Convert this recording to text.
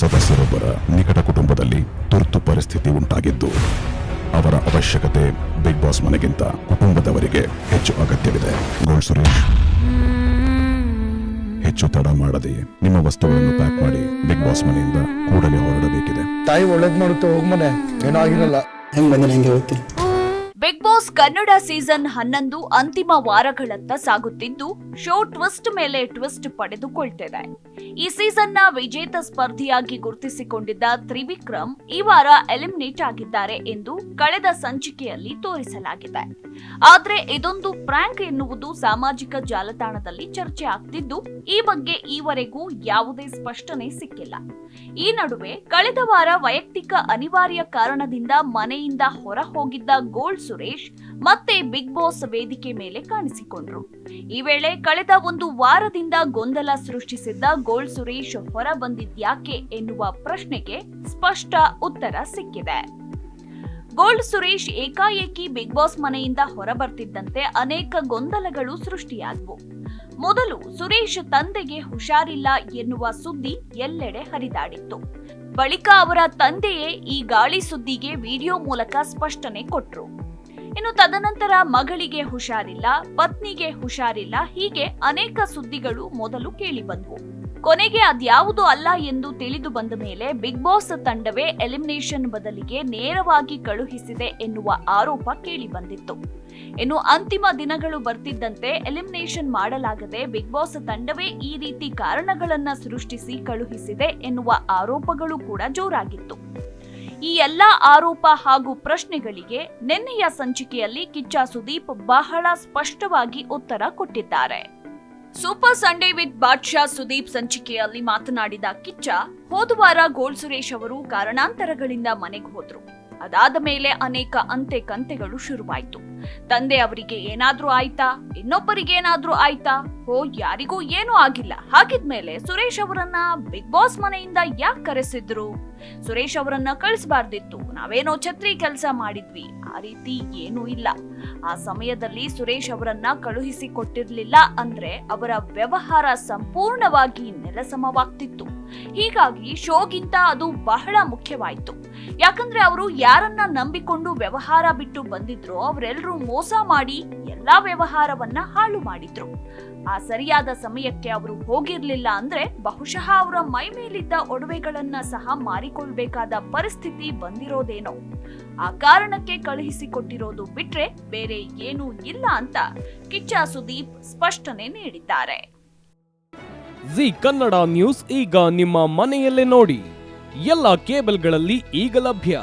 ಸದಸ್ಯರೊಬ್ಬರ ನಿಕಟ ಕುಟುಂಬದಲ್ಲಿ ತುರ್ತು ಪರಿಸ್ಥಿತಿ ಉಂಟಾಗಿದ್ದು ಅವರ ಅವಶ್ಯಕತೆ ಬಿಗ್ ಬಾಸ್ ಮನೆಗಿಂತ ಕುಟುಂಬದವರಿಗೆ ಹೆಚ್ಚು ಅಗತ್ಯವಿದೆ. ಗೋಲ್ಡ್ ಸುರೇಶ್. ಹೆಚ್ಚು ತಡ ಮಾಡದೆ ನಿಮ್ಮ ವಸ್ತುಗಳನ್ನು ಪ್ಯಾಕ್ ಮಾಡಿ ಬಿಗ್ ಬಾಸ್ ಮನೆಯಿಂದ ಕೂಡಲೇ ಹೊರಡಬೇಕಿದೆ. ತಾಯಿ ಒಳ್ಳೇದ್ ಮಾಡುತ್ತೆ ಹೋಗ್ಮನೆ ಏನೋ ಆಗಿರಲ್ಲ. ಹೆಂಗ್ ಬಂದಿನ ಹೆಂಗೆ ಹೋಗ್ತೀನಿ ಬಿಗ್ ಬಾಸ್ ಕನ್ನಡ ಸೀಸನ್ ಹನ್ನೊಂದು ಅಂತಿಮ ವಾರಗಳತ್ತ ಸಾಗುತ್ತಿದ್ದು, ಶೋ ಟ್ವಿಸ್ಟ್ ಮೇಲೆ ಟ್ವಿಸ್ಟ್ ಪಡೆದುಕೊಳ್ತಿದೆ. ಈ ಸೀಸನ್ನ ವಿಜೇತ ಸ್ಪರ್ಧಿಯಾಗಿ ಗುರುತಿಸಿಕೊಂಡಿದ್ದ ತ್ರಿವಿಕ್ರಮ್ ಈ ವಾರ ಎಲಿಮಿನೇಟ್ ಆಗಿದ್ದಾರೆ ಎಂದು ಕಳೆದ ಸಂಚಿಕೆಯಲ್ಲಿ ತೋರಿಸಲಾಗಿದೆ. ಆದ್ರೆ ಇದೊಂದು ಪ್ರ್ಯಾಂಕ್ ಎನ್ನುವುದು ಸಾಮಾಜಿಕ ಜಾಲತಾಣದಲ್ಲಿ ಚರ್ಚೆ ಆಗ್ತಿದ್ದು, ಈ ಬಗ್ಗೆ ಈವರೆಗೂ ಯಾವುದೇ ಸ್ಪಷ್ಟನೆ ಸಿಕ್ಕಿಲ್ಲ. ಈ ನಡುವೆ ಕಳೆದ ವಾರ ವೈಯಕ್ತಿಕ ಅನಿವಾರ್ಯ ಕಾರಣದಿಂದ ಮನೆಯಿಂದ ಹೊರ ಹೋಗಿದ್ದ ಗೋಲ್ಡ್ ಸುರೇಶ್ ಮತ್ತೆ ಬಿಗ್ ಬಾಸ್ ವೇದಿಕೆ ಮೇಲೆ ಕಾಣಿಸಿಕೊಂಡ್ರು. ಈ ವೇಳೆ ಕಳೆದ ಒಂದು ವಾರದಿಂದ ಗೊಂದಲ ಸೃಷ್ಟಿಸಿದ್ದ ಗೋಲ್ಡ್ ಸುರೇಶ್ ಹೊರ ಬಂದಿದ್ಯಾಕೆ ಎನ್ನುವ ಪ್ರಶ್ನೆಗೆ ಸ್ಪಷ್ಟ ಉತ್ತರ ಸಿಕ್ಕಿದೆ. ಗೋಲ್ಡ್ ಸುರೇಶ್ ಏಕಾಏಕಿ ಬಿಗ್ ಬಾಸ್ ಮನೆಯಿಂದ ಹೊರಬರ್ತಿದ್ದಂತೆ ಅನೇಕ ಗೊಂದಲಗಳು ಸೃಷ್ಟಿಯಾದವು. ಮೊದಲು ಸುರೇಶ್ ತಂದೆಗೆ ಹುಷಾರಿಲ್ಲ ಎನ್ನುವ ಸುದ್ದಿ ಎಲ್ಲೆಡೆ ಹರಿದಾಡಿತ್ತು. ಬಳಿಕ ಅವರ ತಂದೆಯೇ ಈ ಗಾಳಿ ಸುದ್ದಿಗೆ ವಿಡಿಯೋ ಮೂಲಕ ಸ್ಪಷ್ಟನೆ ಕೊಟ್ರು. ಇನ್ನು ತದನಂತರ ಮಗಳಿಗೆ ಹುಷಾರಿಲ್ಲ, ಪತ್ನಿಗೆ ಹುಷಾರಿಲ್ಲ, ಹೀಗೆ ಅನೇಕ ಸುದ್ದಿಗಳು ಮೊದಲು ಕೇಳಿಬಂದ್ವು ಕೊನೆಗೆ ಅದ್ಯಾವುದು ಅಲ್ಲ ಎಂದು ತಿಳಿದು ಬಂದ ಮೇಲೆ ಬಿಗ್ ಬಾಸ್ ತಂಡವೇ ಎಲಿಮಿನೇಷನ್ ಬದಲಿಗೆ ನೇರವಾಗಿ ಕಳುಹಿಸಿದೆ ಎನ್ನುವ ಆರೋಪ ಕೇಳಿಬಂದಿತ್ತು ಇನ್ನು ಅಂತಿಮ ದಿನಗಳು ಬರ್ತಿದ್ದಂತೆ ಎಲಿಮಿನೇಷನ್ ಮಾಡಲಾಗದೆ ಬಿಗ್ ಬಾಸ್ ತಂಡವೇ ಈ ರೀತಿ ಕಾರಣಗಳನ್ನ ಸೃಷ್ಟಿಸಿ ಕಳುಹಿಸಿದೆ ಎನ್ನುವ ಆರೋಪಗಳು ಕೂಡ ಜೋರಾಗಿತ್ತು. ಈ ಎಲ್ಲಾ ಆರೋಪ ಹಾಗೂ ಪ್ರಶ್ನೆಗಳಿಗೆ ನಿನ್ನೆಯ ಸಂಚಿಕೆಯಲ್ಲಿ ಕಿಚ್ಚ ಸುದೀಪ್ ಬಹಳ ಸ್ಪಷ್ಟವಾಗಿ ಉತ್ತರ ಕೊಟ್ಟಿದ್ದಾರೆ. Super Sunday with Badshah Sudeep ಸಂಚಿಕೆಯಲ್ಲಿ ಮಾತನಾಡಿದ ಕಿಚ್ಚ, ಹೋದ ವಾರ ಗೋಲ್ ಸುರೇಶ್ ಅವರು ಕಾರಣಾಂತರಗಳಿಂದ ಮನೆಗೆ ಹೋದ್ರು. ಅದಾದ ಮೇಲೆ ಅನೇಕ ಅಂತೆ ಕಂತೆಗಳು ಶುರುವಾಯ್ತು. ತಂದೆ ಅವರಿಗೆ ಏನಾದ್ರೂ ಆಯ್ತಾ? ಇನ್ನೊಬ್ಬರಿಗೆ ಏನಾದ್ರೂ ಆಯ್ತಾ? ಓ ಯಾರಿಗೂ ಏನೂ ಆಗಿಲ್ಲ. ಹಾಗಿದ್ಮೇಲೆ ಸುರೇಶ್ ಅವರನ್ನ ಬಿಗ್ ಬಾಸ್ ಮನೆಯಿಂದ ಯಾಕೆ ಕರೆಸಿದ್ರು? ಸುರೇಶ್ ಅವರನ್ನ ಕಳಿಸಬಾರ್ದಿತ್ತು. ನಾವೇನೋ ಛತ್ರಿ ಕೆಲಸ ಮಾಡಿದ್ವಿ. ಆ ರೀತಿ ಏನೂ ಇಲ್ಲ. ಆ ಸಮಯದಲ್ಲಿ ಸುರೇಶ್ ಅವರನ್ನ ಕಳುಹಿಸಿ ಕೊಟ್ಟಿರ್ಲಿಲ್ಲ ಅಂದ್ರೆ ಅವರ ವ್ಯವಹಾರ ಸಂಪೂರ್ಣವಾಗಿ ನೆಲಸಮವಾಗ್ತಿತ್ತು. ಹೀಗಾಗಿ ಶೋಗಿಂತ ಅದು ಬಹಳ ಮುಖ್ಯವಾಯ್ತು. ಯಾಕಂದ್ರೆ ಅವರು ಯಾರನ್ನ ನಂಬಿಕೊಂಡು ವ್ಯವಹಾರ ಬಿಟ್ಟು ಬಂದಿದ್ರೋ ಅವರೆಲ್ಲರೂ ಮೋಸ ಮಾಡಿ ಎಲ್ಲಾ ವ್ಯವಹಾರವನ್ನ ಹಾಳು ಮಾಡಿದ್ರು. ಆ ಸರಿಯಾದ ಸಮಯಕ್ಕೆ ಅವರು ಹೋಗಿರ್ಲಿಲ್ಲ ಅಂದ್ರೆ ಬಹುಶಃ ಅವರ ಮೈ ಮೇಲಿದ್ದ ಒಡವೆಗಳನ್ನ ಸಹ ಮಾರಿಕೊಳ್ಬೇಕಾದ ಪರಿಸ್ಥಿತಿ ಬಂದಿರೋದೇನೋ. ಆ ಕಾರಣಕ್ಕೆ ಕಳುಹಿಸಿಕೊಟ್ಟಿರೋದು ಬಿಟ್ರೆ ಬೇರೆ ಏನೂ ಇಲ್ಲ ಅಂತ ಕಿಚ್ಚ ಸುದೀಪ್ ಸ್ಪಷ್ಟನೆ ನೀಡಿದ್ದಾರೆ. ಜಿ ಕನ್ನಡ ನ್ಯೂಸ್ ಈಗ ನಿಮ್ಮ ಮನೆಯಲ್ಲೇ ನೋಡಿ. ಎಲ್ಲ ಕೇಬಲ್ಗಳಲ್ಲಿ ಈಗ ಲಭ್ಯ.